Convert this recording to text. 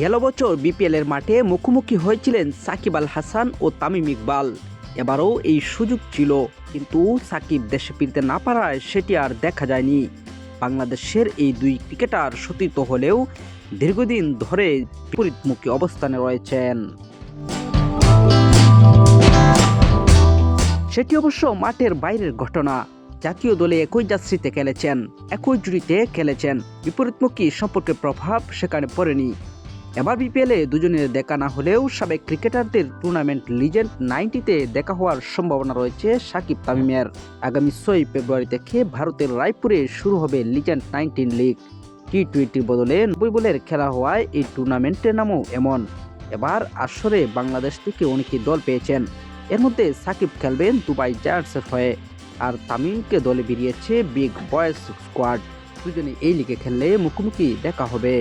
গেল বছর বিপিএল এর মাঠে মুখোমুখি হয়েছিলেন সাকিব আল হাসান ও তামিম ইকবাল। এবারও এই সুযোগ ছিল, কিন্তু সাকিব দেশে ফিরতে না পারায় সেটি আর দেখা যায়নি। বাংলাদেশের এই দুই ক্রিকেটার সতীর্থ হলেও দীর্ঘদিন ধরে বিপরীতমুখী অবস্থানে রয়েছেন। সেটি অবশ্য মাঠের বাইরের ঘটনা। জাতীয় দলে একই জার্সিতে খেলেছেন, একই জুড়িতে খেলেছেন। বিপরীতমুখী সম্পর্কের প্রভাব সেখানে পড়েনি। এবার বিপিএলে দুজনের দেখা না হলেও সাবেক ক্রিকেটারদের টুর্নামেন্ট লিজেন্ড নাইনটিতে দেখা হওয়ার সম্ভাবনা রয়েছে সাকিব তামিমের। আগামী ছয় ফেব্রুয়ারি থেকে ভারতের রায়পুরে শুরু হবে লিজেন্ড নাইনটিন লিগ। টি টোয়েন্টির বদলে নব্বই বলের খেলা হওয়ায় এই টুর্নামেন্টের নামও এমন। এবার আসরে বাংলাদেশ থেকে অনেকে দল পেয়েছেন। এর মধ্যে সাকিব খেলবেন দুবাই জায়ান্টসের হয়ে, আর তামিমকে দলে বেরিয়েছে বিগ বয়েস স্কোয়াড। দুজনে এই লিগে খেললে মুখোমুখি দেখা হবে।